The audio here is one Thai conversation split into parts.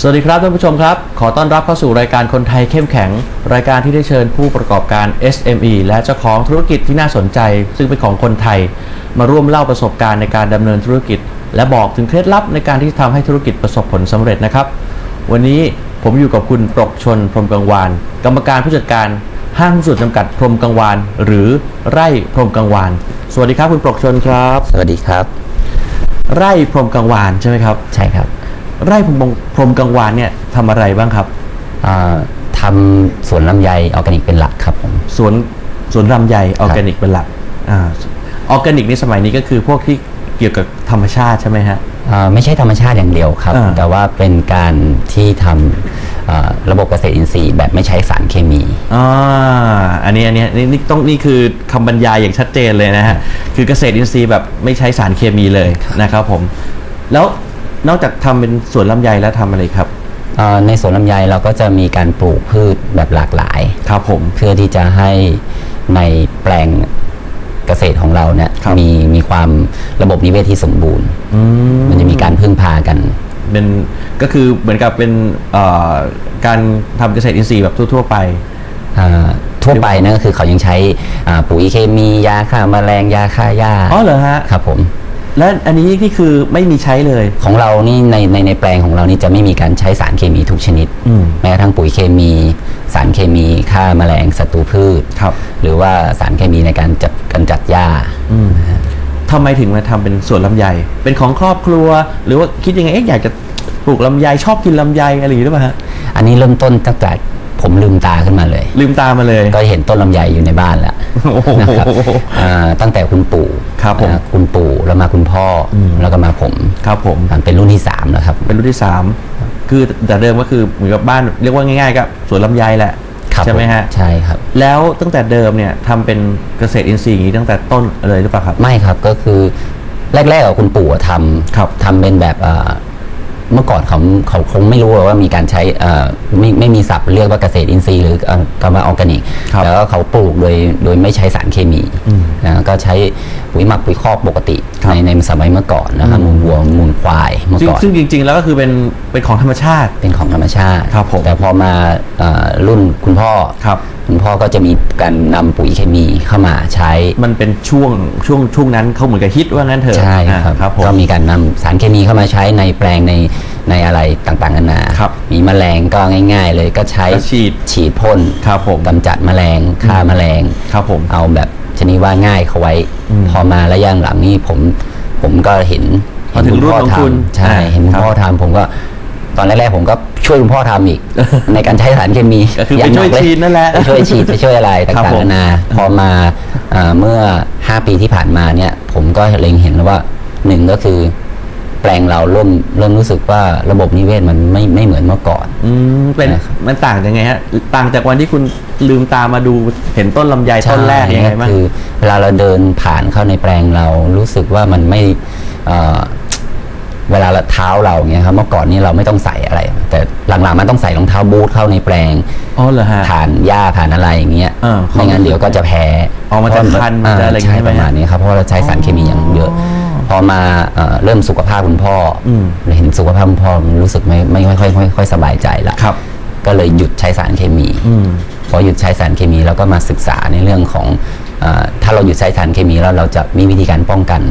สวัสดีครับท่านผู้ชมครับ ขอต้อนรับเข้าสู่รายการคนไทยเข้มแข็ง รายการที่ได้เชิญผู้ประกอบการ SME และเจ้าของธุรกิจที่น่าสนใจ ซึ่งเป็นของคนไทย มาร่วมเล่าประสบการณ์ในการดำเนินธุรกิจ และบอกถึงเคล็ดลับในการที่ทำให้ธุรกิจประสบผลสำเร็จนะครับ วันนี้ผมอยู่กับคุณปรกชนพรหมกังวานกรรมการผู้จัดการห้างหุ้นส่วนจำกัดพรหมกังวานหรือไร่พรหมกังวานสวัสดีครับคุณปรกชนครับ สวัสดีครับ ไร่พรหมกังวานใช่ไหมครับ ใช่ครับ ไร่พรหมพรหมกังวานเนี่ยทำอะไรบ้างครับ อ่าทำสวนลำไยออร์แกนิกเป็นหลักครับผม สวนสวนลำไยออร์แกนิกเป็นหลักอ่าออร์แกนิกในสมัยนี้ก็คือพวกที่เกี่ยวกับธรรมชาติใช่ไหมฮะ อ่าไม่ใช่ธรรมชาติอย่างเดียวครับ อ่า แต่ว่าเป็นการที่ทำอ่าระบบเกษตรอินทรีย์แบบไม่ใช้สารเคมี อ่าอันนี้อันนี้นี่นี่ต้องนี่คือคำบรรยายอย่างชัดเจนเลยนะฮะ คือเกษตรอินทรีย์แบบไม่ใช้สารเคมีเลยนะครับผม แล้ว นอกจากทำเป็นสวนลำไยแล้วทำอะไรครับอ่าในสวนลำไยเราก็จะมีการปลูกพืชแบบหลากหลายครับผมเพื่อที่จะให้ในแปลงเกษตรของเราเนี่ยครับมีมีความระบบนิเวศที่สมบูรณ์อืมมันจะมีการพึ่งพากันเป็นก็คือเหมือนกับเป็นเอ่อการทำเกษตรอินทรีย์แบบทั่ว ๆ ไปอ่าทั่วไปนั่นก็คือเขายังใช้อ่าปุ๋ยเคมียาฆ่าแมลงยาฆ่าหญ้าอ๋อเหรอฮะครับผม และอันนี้นี่คือไม่มีใช้เลย ของเรานี่ในในในแปลงของเรานี่จะไม่มีการใช้สารเคมีทุกชนิด อืม แม้กระทั่งปุ๋ยเคมี สารเคมีฆ่าแมลงศัตรูพืช ครับ หรือว่าสารเคมีในการจัดการจัดหญ้า อืมทำไมถึงมาทำเป็นสวนลำไย เป็นของครอบครัว หรือว่าคิดยังไงเอ๊ะอยากจะปลูกลำไยชอบกินลำไยอะไรอย่างนี้หรือเปล่าฮะ อันนี้เริ่มต้นตั้งแต่ ผมลืมตาขึ้นมาเลย ลืมตามาเลย ก็เห็นต้นลำไยอยู่ในบ้านแล้วโอ้โหนะครับอ่าตั้งแต่คุณปู่ครับผม นะคุณปู่แล้วมาคุณพ่ออมแล้วก็มาผมครับผม อ่าเป็นรุ่นที่สามแล้วครับ เป็นรุ่นที่สามคือแต่เดิมก็คือเหมือนกับบ้านเรียกว่าง่ายๆก็สวนลำไยแหละครับใช่ไหมฮะใช่ครับ แล้วตั้งแต่เดิมเนี่ยทำเป็นเกษตรอินทรีย์อย่างนี้ตั้งแต่ต้นเลยหรือเปล่าครับ ไม่ครับก็คือแรกๆกับคุณปู่อะทครับำทำเป็นแบบเอ่อ เมื่อก่อนเขาเขาคงไม่รู้หรอกว่ามีการใช้เอ่อไม่ไม่มีศัพท์เรียกว่าเกษตรอินทรีย์หรือเอ่อคำว่าออร์แกนิกครับแล้วก็เขาปลูกโดยโดยไม่ใช้สารเคมีอืมนะก็ใช้ปุ๋ยหมักปุ๋ยคอกปกติครับในในสมัยเมื่อก่อนนะครับอืมมูลวัวมูลควายเมื่อซึ่งก่อนซึ่งจริง ๆ แล้วก็คือเป็นเป็นของธรรมชาติเป็นของธรรมชาติครับผมแต่พอมาเอ่อรุ่นคุณพ่อ ครับคุณพ่อก็จะมีการนำปุ๋ยเคมีเข้ามาใช้ มันเป็นช่วงช่วงช่วงนั้นเขาเหมือนกับฮิตว่างั้นเถอะใช่อ่าครับครับผม ก็มีการนำสารเคมีเข้ามาใช้ในแปลงในในอะไรต่างๆนานา ครับมีแมลงก็ง่าย ๆ เลยก็ใช้ก็ฉีดฉีดพ่นครับผมกำจัดแมลงฆ่าแมลงครับผมเอาแบบชนิดว่าง่ายเขาไว้ อืมพอมาระยะหลังนี้ผมผมก็เห็นพอถึงรุ่นของคุณทำใช่อ่าเห็นคุณครับพ่อทำผมก็ตอนแรกๆผมก็ ช่วยคุณพ่อทำอีก ในการใช้สารเคมีก็คือไปางหช่วยกเลฉีดนั่นแหละไปช่วยฉีดไปช่วยอะไรครับต่างผมๆนานาพอมาเอ่อเมื่อ 5 ปีที่ผ่านมาเนี่ย ผมก็เล็งเห็นแล้วว่าหนึ่งก็คือ แปลงเราเริ่มเริ่มรู้สึกว่าระบบนิเวศมันไม่ไม่เหมือนเมื่อก่อน อืมเป็นนะครับมันต่างยังไงฮะ ต่างจากวันที่คุณลืมตามาดูเห็นต้นลำไยต้นแรกยังไงบ้างคือเวลาเราเดินผ่านเข้าในแปลงเรารู้สึกว่ามันไม่ เอ่อเวลาเราเท้าเราเงี้ยครับเมื่อก่อนนี้เราไม่ต้องใส่อะไร แต่หลังๆมันต้องใส่รองเท้าบูทเข้าในแปลงอ๋อเหรอฮะผ่านหญ้าผ่านอะไรอย่างเงี้ยเออไม่งั้นเดี๋ยวก็จะแพ้อ๋อมันจะคันมันจะอะไรอย่างเงี้ยใช่ประมาณนี้ครับเพราะว่าเราใช้สารเคมีอย่างเยอะ พอมาเอ่อเริ่มสุขภาพคุณพ่ออมเห็นสุขภาพคุณพ่อมันรู้สึกไม่ไม่ไม่ค่อยไม่ค่อยสบายใจละครับ ก็เลยหยุดใช้สารเคมีอืมพอหยุดใช้สารเคมีแล้วก็มาศึกษาในเรื่องของเออถ้าเราหยุดใช้สารเคมีแล้วเราจะมีวิธีการป้องกัน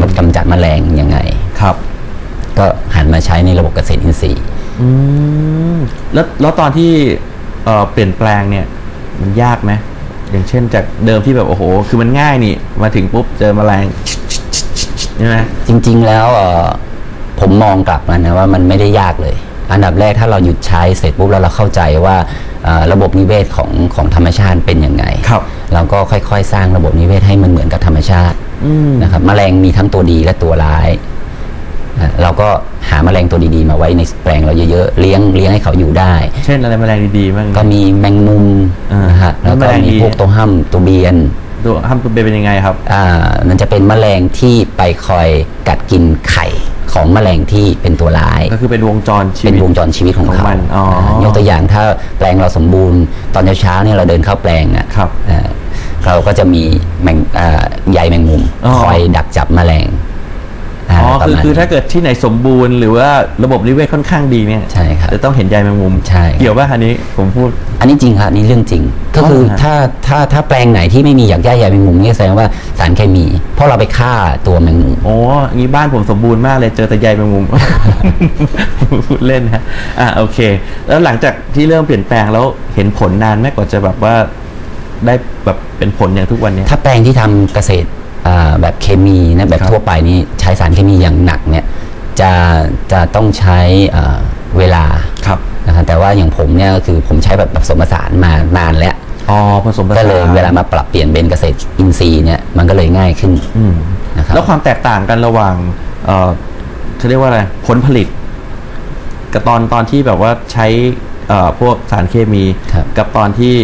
มันกำจัดแมลงยังไงครับ ก็หันมาใช้ในระบบเกษตรอินทรีย์อืมแล้วแล้วตอนที่เอ่อเปลี่ยนแปลงเนี่ย มันยากไหมอย่างเช่นจากเดิมที่แบบโอ้โห คือมันง่ายนี่ มาถึงปุ๊บเจอแมลงใช่ไหมจริง ๆ แล้วเอ่อผมมองกลับมันนะว่ามันไม่ได้ยากเลย อันดับแรกถ้าเราหยุดใช้เสร็จปุ๊บแล้วเราเข้าใจว่าเอ่อระบบนิเวศของของธรรมชาติเป็นยังไงครับ เราก็ค่อยๆ สร้างระบบนิเวศให้มันเหมือนกับธรรมชาติ อืม นะครับแมลงมีทั้งตัวดีและตัวร้ายอะ เราก็หาแมลงตัวดีๆ มาไว้ในแปลงเราเยอะๆเลี้ยงเลี้ยงให้เขาอยู่ได้ เช่นอะไรแมลงดีๆบ้างก็มีแมงมุมอ่านนะฮะแล้แล้ววแมก็ลงมีดีพวกตัวห้ำตัวเบียนตัวห้ามตัวเบเป็นยังไงครับ อ่า มันจะเป็นแมลงที่ไปคอยกัดกินไข่ของแมลงที่เป็นตัวร้าย ก็คือเป็นวงจรชีเป็นวิตวงจรชีวิตของของเขามันอ๋ออ่ายกตัวอย่างถ้าแปลงเราสมบูรณ์ ตอนเช้าๆเนี่ยเราเดินเข้าแปลงอะครับอ่าเราก็จะมีแมงอ่าใยแมงมุมอ๋อคอยดักจับแมลงาอ๋อ ประคือมาณ คือถ้าเกิดที่ไหนสมบูรณ์หรือว่าระบบนิเวศค่อนข้างดีเนี่ยใช่ครับจะต้องเห็นใยแมงมุมใช่ เกี่ยวป่ะอันนี้ผมพูด อันนี้จริงครับอันนี่เรื่องจริง ก็คืออเหรอฮะถ้าถ้าถ้าแปลงไหนที่ไม่มีอยากย่าใยแมงมุมนี่แสดงว่าสารเคมี เพราะเราไปฆ่าตัวแมงมุม โอ้งี้บ้านผมสมบูรณ์มากเลยเจอแต่ใยแมงมุม พูดเล่นฮะอะโอเค แล้วหลังจากที่เริ่มเปลี่ยนแปลงแล้วเห็นผลนานไหมกว่าจะแบบว่าได้แบบเป็นผลอย่างทุกวันเนี้ย ถ้าแปลงที่ทำเกษตรอ่า แบบเคมีนะแบบครับทั่วไปนี่ใช้สารเคมีอย่างหนักเนี่ยจะจะต้องใช้อ่าเวลาครับนะครับแต่ว่าอย่างผมเนี่ยก็คือผมใช้แบบผสมผสานมานานแล้วอ๋อผสมผสานก็เลยเวลามาปรับเปลี่ยนเป็นเกษตรอินทรีย์เนี่ยมันก็เลยง่ายขึ้นอืมนะครับแล้วความแตกต่างกันระหว่างเอ่อเขาเรียกว่าอะไรผลผลิต กับตอนตอนที่แบบว่าใช้เอ่อพวกสารเคมีครับกับตอนที่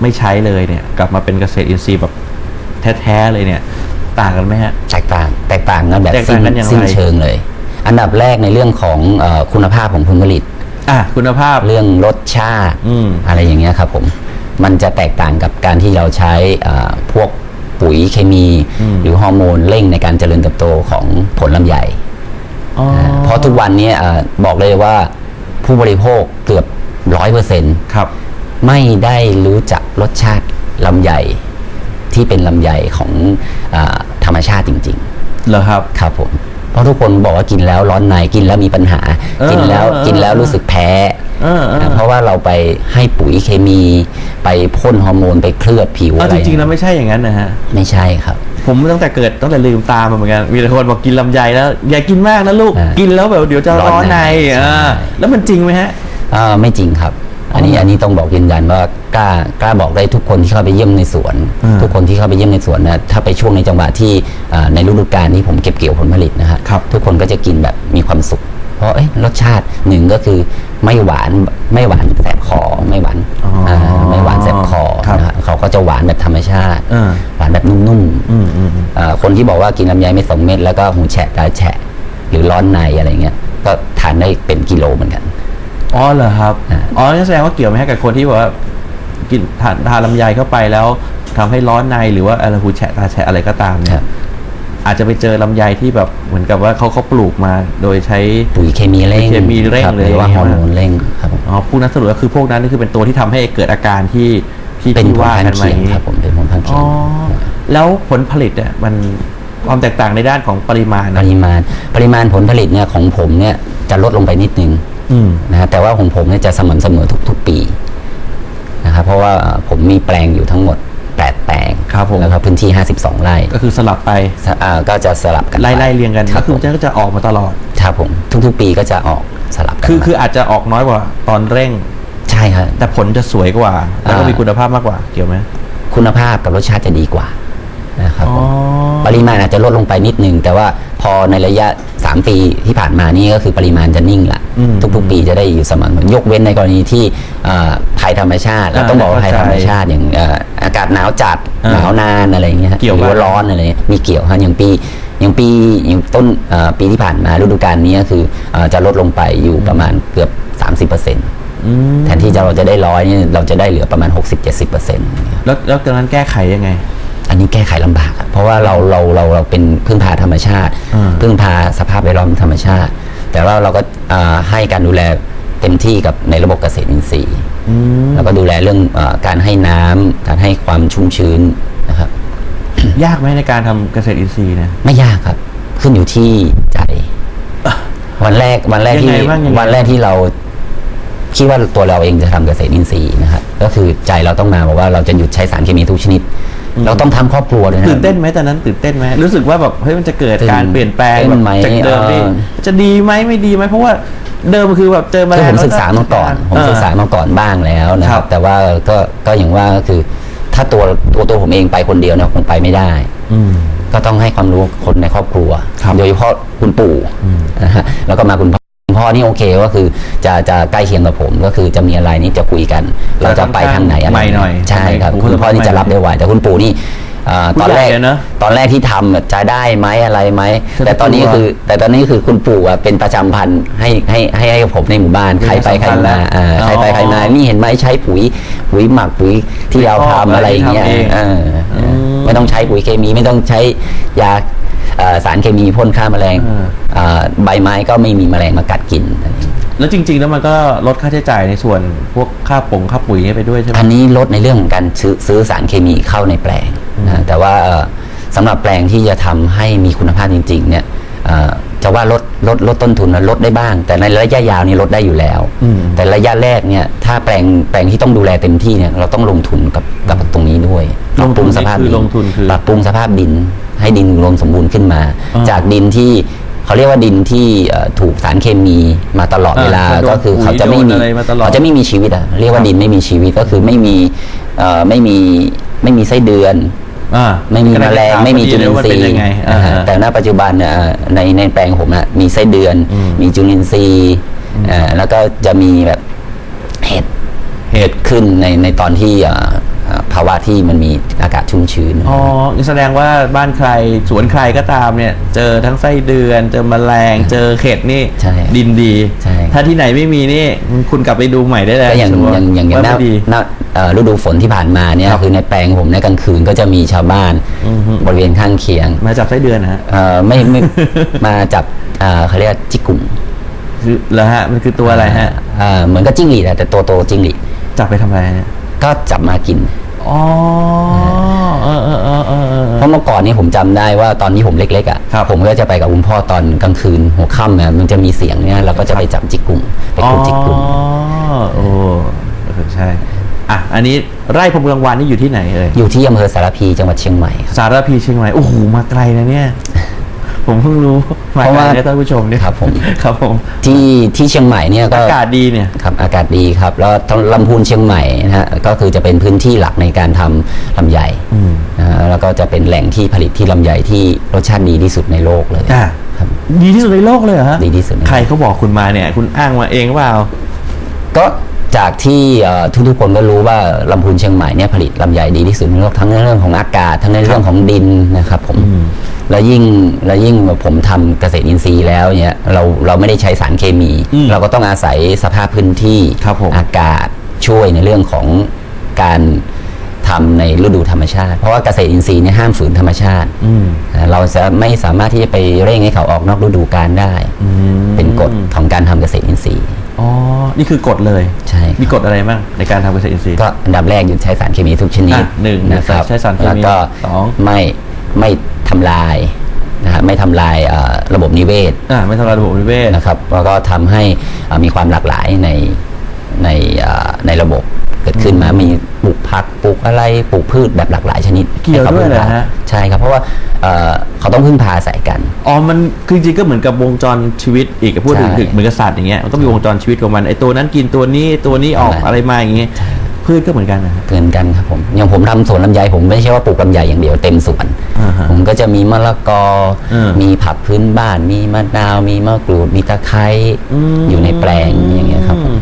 ไม่ใช้เลยเนี่ย กลับมาเป็นเกษตรอินทรีย์แบบแท้ๆเลยเนี่ย ต่างกันไหมฮะ แตกต่าง แตกต่างกันแบบแตกสิ้ต่างนกันอย่างไร สิ้นเชิงเลย อันดับแรกในเรื่องของเออคุณภาพของผลผลิต อะคุณภาพ เรื่องรสชาติอืม อะไรอย่างเงี้ยครับผม มันจะแตกต่างกับการที่เราใช้เอ่อพวกปุ๋ยเคมี อืม หรือฮอร์โมนเร่งในการเจริญเติบโตของผลลำไยอ๋อเพราะทุกวันนี้เอ่อบอกเลยว่าผู้บริโภคเกือบร้อยเปอร์เซ็นต์ ครับ ไม่ได้รู้จักรสชาติลำไยที่เป็นลำไยของอา ธรรมชาติจริงเหรอครับๆครับผม เพราะทุกคนบอกว่ากินแล้วร้อนในกินแล้วมีปัญหา เออกินแล้วเออ กินแล้วรู้สึกแพ้เออเออนะเพราะว่าเราไปให้ปุ๋ยเคมี ไปพ่นฮอร์โมนไปเคลือบผิวเอาอะไรจริงๆแล้วไม่ใช่อย่างนั้นนะฮะ ไม่ใช่ครับ ผมตั้งแต่เกิดตั้งแต่ลืมตามาเหมือนกันมีแต่คนบอกกินลำไยแล้ว อย่ากินมากนะลูก อ่ากิกินแล้วแบบเดี๋ยวจะร้อนร้อนในในใช่อ่าแล้วมันจริงไหมฮะอ่าไม่จริงครับ อันนี้อ๋ออัอันนี้ต้องบอกยืนยันว่ากล้ากล้าบอกได้ทุกคนที่เข้าไปเยี่ยมในสวนอ่าทุกคนที่เข้าไปเยี่ยมในสวนนะถ้าไปช่วงในจังหวะที่อ่าในฤดูกาลที่ผมเก็บเกี่ยวผลผลิตนะฮะครับ ทุกคนก็จะกินแบบมีความสุข เพราะเอ๊ะรสชาติหนึ่งก็คือไม่หวานไม่หวานแสบคอไม่หวานอ๋ออ่าไม่หวานแสบคอครับนะฮะเขาก็จะหวานแบบธรรมชาติอ่า หวานแบบนุ่มอืมอืมอืมๆอ่าคนที่บอกว่ากินลำไยไม่สองเม็ดแล้วก็หูแฉะตาแฉะ หรือร้อนในอะไรเงี้ยก็ทานได้เป็นกิโลเหมือนกัน อ๋อเหรอครับอ่าอ๋อนั่นแสดงว่าเกี่ยวไหมฮะกับคนที่บอกว่ากินทานทานลำไยเข้าไปแล้วทำให้ร้อนในหรือว่าอะไรหูแฉะตาแฉะอะไรก็ตามเนี่ครัยบ อาจจะไปเจอลำไยที่แบบเหมือนกับว่าเขาเขาปลูกมาโดยใช้ ปุ๋ยเคมีเร่งปุ๋ยเคมีเร่งคบเลยหรือว่าอย่างฮอเงี้ร์ยโมนเร่งครับผมอ๋อพวกนั้นสรุปก็คือพวกนั้นนี่คือเป็นตัวที่ทำให้เกิดอาการที่ที่เป็นที่ผลว่าข้างกันมาเคีอยงย่างนี้ครับผมเป็นผลข้างเคีอ๋ยองแล้วผลผลิตเนี่ยมันความแตกต่างในด้านของปริมาณปนะริมาณปริมาณผลผลิตเนี่ยของผมเนี่ยจะลดลงไปนิดนึงอืม นะฮะแต่ว่าของผมเนี่ยจะสม่ำเสมอทุก ๆ ปีนะครับเพราะว่าเอ่อผมมีแปลงอยู่ทั้งหมด 8 แปลงครับผมแล้วก็พื้นที่ 52 ไร่ก็คือสลับไปสะอ่าก็จะสลับกันไล่ปไล่เรียงกันครัก็บคือผมมันก็จะออกมาตลอด ครับผมทุกๆ ปีก็จะออกสลับกันคือมาคืออาจจะออกน้อยกว่าตอนเร่ง ใช่ครับ แต่ผลจะสวยกว่า แล้วก็อ่ามีมีคุณภาพมากกว่าเกี่ยวไหมคุณภาพกับรสชาติจะดีกว่านะครับผมอ๋อปริมาณอาจจะลดลงไปนิดนึง แต่ว่าพอในระยะ 3 ปีที่ผ่านมานี่ก็คือปริมาณจะนิ่งละอืมทุกๆ ปีจะได้อยู่สม่ำเสมอยกเว้นในกรณีที่เอ่อภัยธรรมชาติเราอ่าต้องบอกว่าเข้าภัยใจธรรมชาติอย่างเอ่ออากาศหนาวจัดอ่าหนาวนานอะไรอย่างเงี้ยเกี่ยวหรือว่าบ้างร้อนอะไรเงี้ยมีเกี่ยวฮะอย่างปีอย่างปีอย่างต้นเอ่อปีที่ผ่านมาฤดูกาลนี้ก็คือเอ่อจะลดลงไปอยู่ประมาณเกือบ 30%อืมแทนที่จะเราจะได้ร้อยเนี่ยเราจะได้เหลือประมาณ 60-70%แล้วแล้วตอนนั้นแก้ไขยังไง อันนี้แก้ไขลำบากอะเพราะว่าเราเราเราเราเป็นพึ่งพาธรรมชาติอืมพึ่งพาสภาพแวดล้อมธรรมชาติ แต่ว่าเราก็อ่าให้การดูแลเต็มที่กับในระบบเกษตรอินทรีย์อืมแล้วก็ดูแลเรื่องอาการให้น้ำการให้ความชุ่มชื้นนะครับยากไหมในการทำเกษตรอินทรีย์เนะไม่ยากครับ ขึ้นอยู่ที่ใจวันแรกวันแรกที่ยังไงบ้างยังไงวันแรกที่เราคิดว่าตัวเราเองจะทำเกษตรอินทรีย์นะครับก็คือใจเราต้องมาบอกว่าเราจะหยุดใช้สารเคมีทุกชนิด เราต้องทำครอบครัวเลยนะตื่นเต้นไหมตอนนั้นตื่นเต้นไหมรู้สึกว่าแบบเฮ้ยมันจะเกิดตื่นการเปลี่ยนแปลงเต้นแบบไหมจากเดิมที่เออจะดีไหมไม่ดีไหมเพราะว่าเดิมคือแบบเจอมาคือแล้วผมศึกษามาก่อน ผมศึกษามาก่อนบ้างแล้วนะคครัรับบแต่ว่าก็ก็อย่างว่าก็คือ ถ้าตัวตัวตัวผมเองไปคนเดียวเนี่ยคงไปไม่ได้อืมก็ต้องให้ความรู้คนในครอบครัวครับโดยเฉพาะคุณปู่อืมนะฮะแล้วก็มาคุณพ่อคุณ พ่อนี่โอเคก็คือจะจะใกล้เคียงกับผม ก็คือจะมีอะไรนี่จะคุยกัน เราจะไปทางไหนอะไรไม่หน่อยใช่ครับผมคุณพ่อนี่จะรับได้ไวแต่คุณปู่นี่อ่าตอนแรกผู้ใหญ่อะเนอะตอนแรกที่ทำอะจะได้ไหมอะไรไหมจะแต่ตอนนี้กลัวคือ แต่ตอนนี้คือคุณปู่อะเป็นประจำพันธุ์ให้ให้ให้ให้กับผมในหมู่บ้านเป็นใครไปใครมาอ่าอ๋อใครไปใครมานี่เห็นไหมใช้ปุ๋ยปุ๋ยหมักปุ๋ยที่เราปุ๋ยคอกทำอะไรอย่างเงี้ยอะไรที่ทำเองเอออมไม่ต้องใช้ปุ๋ยเคมีไม่ต้องใช้ยาเอ่อ สารเคมีพ่นฆ่าแมลงเออเอ่อใบไม้ก็ไม่มีแมลงมากัดกินอะไรอย่างเงี้ยแล้วจริง ๆ แล้วมันก็ลดค่าใช้จ่ายในส่วนพวกค่าปงค่าปุ๋ยไปด้วยใช่ไหมอันนี้ลดในเรื่องของการซื้อซื้อสารเคมีเข้าในแปลงนะแต่ว่าเอ่อสำหรับแปลงที่จะทำให้มีคุณภาพจริง ๆ เนี่ยเอ่อจะว่าลดลดลดต้นทุนนะลดได้บ้าง แต่ในระยะยาวนี่ลดได้อยู่แล้วอืมแต่ระยะแรกเนี่ยถ้าแปลงแปลงที่ต้องดูแลเต็มที่เนี่ยเราต้องลงทุนกับกับตรงนี้ด้วยลงทุนปรับปรุสภาพนี่คือดินลงทุนคือปรับปรุงสภาพดิน ให้ดินรวมสมบูรณ์ขึ้นมาอ่าจากดินที่เขาเรียกว่าดินที่เอ่อถูกสารเคมีมาตลอดอ่าเวลาโดนก็คือเขาจะไม่ปุ๋ยมีโดนอะไรมาตลอดเขาจะไม่มีชีวิตอะเรียกว่าดินไม่มีชีวิตก็คือไม่มีเอ่อไม่มีไม่มีไส้เดือนอ่าไม่มีแมลงไม่มีจุลินทรีว่าเป็นย์ยังไงนะฮะอ่าแต่ณปัจจุบันเนี่ยในในแปลงผมนะมีไส้เดือนอืมมีจุลินทรีย์เอ่อแล้วก็จะมีแบบเห็ดเห็ดขึ้นในในตอนที่เอ่อเอ่อ ภาวะที่มันมีอากาศชุ่มชื้น อ๋อนี่แสดงว่าบ้านใครสวนใครก็ตามเนี่ย เจอทั้งไส้เดือน เจอแมลง เจอเห็ดนี่ใช่ดินดี ใช่ ถ้าที่ไหนไม่มีนี่คุณกลับไปดูใหม่ได้เลยก็อย่างชัวร์อย่างอย่างอย่างว่าหน้าไม่ดีหน้าเอ่อฤดูฝนที่ผ่านมาเนี่ยครับคือในแปลงผมในกลางคืนก็จะมีชาวบ้านอือฮึบริเวณข้างเคียง มาจับไส้เดือนนะฮะเอ่อไม่ไม่มาจับเอ่อเขาเรียกจิกกุ่งคือเหรอฮะมันคือตัวอะไรฮะเอ่อเหมือนกับจิ้งหรีดอะแต่ตัวโตจิ้งหรีดจับไปทำอะไรฮะ ก็จับมากินอ๋อเออเออเออเออเออ เพราะเมื่อก่อนนี้ผมจำได้ว่าตอนที่ผมเล็กๆอะครับผมก็จะไปกับคุณพ่อตอนกลางคืนหัวค่ำเนี่ยมันจะมีเสียงเนี่ยเราก็จะไปจับจิกกุ่งไปขุดจิกกุ่งอ๋อโอ้เออใช่ อะ อันนี้ไร่พรมกลางวันนี่อยู่ที่ไหนเอ่ยอยู่ที่อำเภอสารพีจังหวัดเชียงใหม่ครับสารพีเชียงใหม่ โอ้โห มาไกลนะเนี่ย ผมเพิ่งรู้มาเพราะไกลว่าเนี่ยท่านผู้ชมเนี่ยครับผมครับผมที่ที่เชียงใหม่เนี่ยก็อากาศดีเนี่ยครับอากาศดีครับ แล้วลำพูนเชียงใหม่นะฮะก็คือจะเป็นพื้นที่หลักในการทำลำไยอืมนะฮะแล้วก็จะเป็นแหล่งที่ผลิตที่ลำไยที่รสชาติดีที่สุดในโลกเลยอะครับดีที่สุดในโลกเลยเหรอฮะดีที่สุดในโลกใครเขาบอกคุณมาเนี่ย คุณอ้างมาเองเปล่าก็จากที่เอ่อทุกๆคนก็รู้ว่าลำพูนเชียงใหม่เนี่ยผลิตลำไยดีที่สุดในโลกทั้งในเรื่องของอากาศทั้งในเรื่องของดินนะครับผมอืม แล้วยิ่งแล้วยิ่งผมทำเกษตรอินทรีย์แล้วเนี่ยเราเราไม่ได้ใช้สารเคมีอืมเราก็ต้องอาศัยสภาพพื้นที่ครับผมอากาศช่วยในเรื่องของการทำในฤดูธรรมชาติ เพราะว่าเกษตรอินทรีย์เนี่ยห้ามฝืนธรรมชาติอืมนะเราจะไม่สามารถที่จะไปเร่งให้เขาออกนอกฤดูกาลได้อืมเป็นกฎของการทำเกษตรอินทรีย์อ๋อ นี่คือกฎเลย ใช่ครับมีกฎอะไรบ้างในการทำเกษตรอินทรีย์ ก็อันดับแรกหยุดใช้สารเคมีทุกชนิดอะหนึ่งนะครับ ใช้สารเคมีแล้วก็สองไม่ไม่ ทำลายนะฮะไม่ทำลายเอ่อระบบนิเวศอ่าไม่ทำลายระบบนิเวศนะครับแล้วก็ทำให้เอ่อมีความหลากหลายในในเอ่อในระบบเกิดขึ้นมามีปลูกผักปลูกอะไรปลูกพืชแบบหลากหลายชนิดเกี่ยวให้ขาด้วยเหรอพึ่งพาฮะใช่ครับเพราะว่าเอ่อเขาต้องพึ่งพาอาศัยกันอ๋อมันคือจริงๆก็เหมือนกับวงจรชีวิตอีกพูดถึงใช่ถึงเหมือนกับสัตว์อย่างเงี้ยมันก็มีวงจรชีวิตของมันไอตัวนั้นกินตัวนี้ตัวนี้ออกใช่อะไรมาอย่างเงี้ย พืชก็เหมือนกันนะฮะเกินกันครับผมอย่างผมทำสวนลำไยผมไม่ใช่ว่าปลูกลำไยอย่างเดียวเต็มสวน อ่าฮะผมก็จะมีมะละกอเออมีผักพื้นบ้าน มีมะนาว มีมะกรูด มีตะไคร้มอยู่ในแปลงอย่างเงี้ยครับผม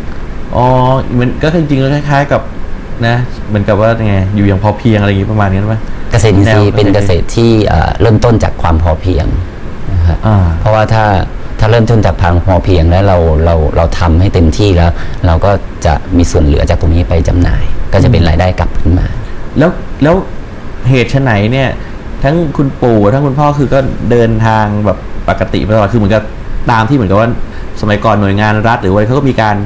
อ๋อเหมือนก็จริงๆแล้วคล้ายๆกับนะ เหมือนกับว่าไงอยู่อย่างพอเพียงอะไรอย่างงี้ประมาณนี้ไหม เกษตรอินทรีย์แนวเป็นเกษตรที่เอ่อเริ่มต้นจากความพอเพียงนะครับอ่า เพราะว่าถ้าถ้าเริ่มต้นจากทางพอเพียงแล้วเราเราเราทำให้เต็มที่แล้ว เราก็จะมีส่วนเหลือจากตรงนี้ไปจำหน่าย ก็จะเป็นรายได้กลับขึ้นมา แล้วแล้วเหตุไฉนเนี่ย ทั้งคุณปู่ทั้งคุณพ่อคือก็เดินทางแบบปกติไปตลอดคือเหมือนกับตามที่เหมือนกับว่าสมัยก่อนหน่วยงานรัฐหรือว่าเขาก็มีการ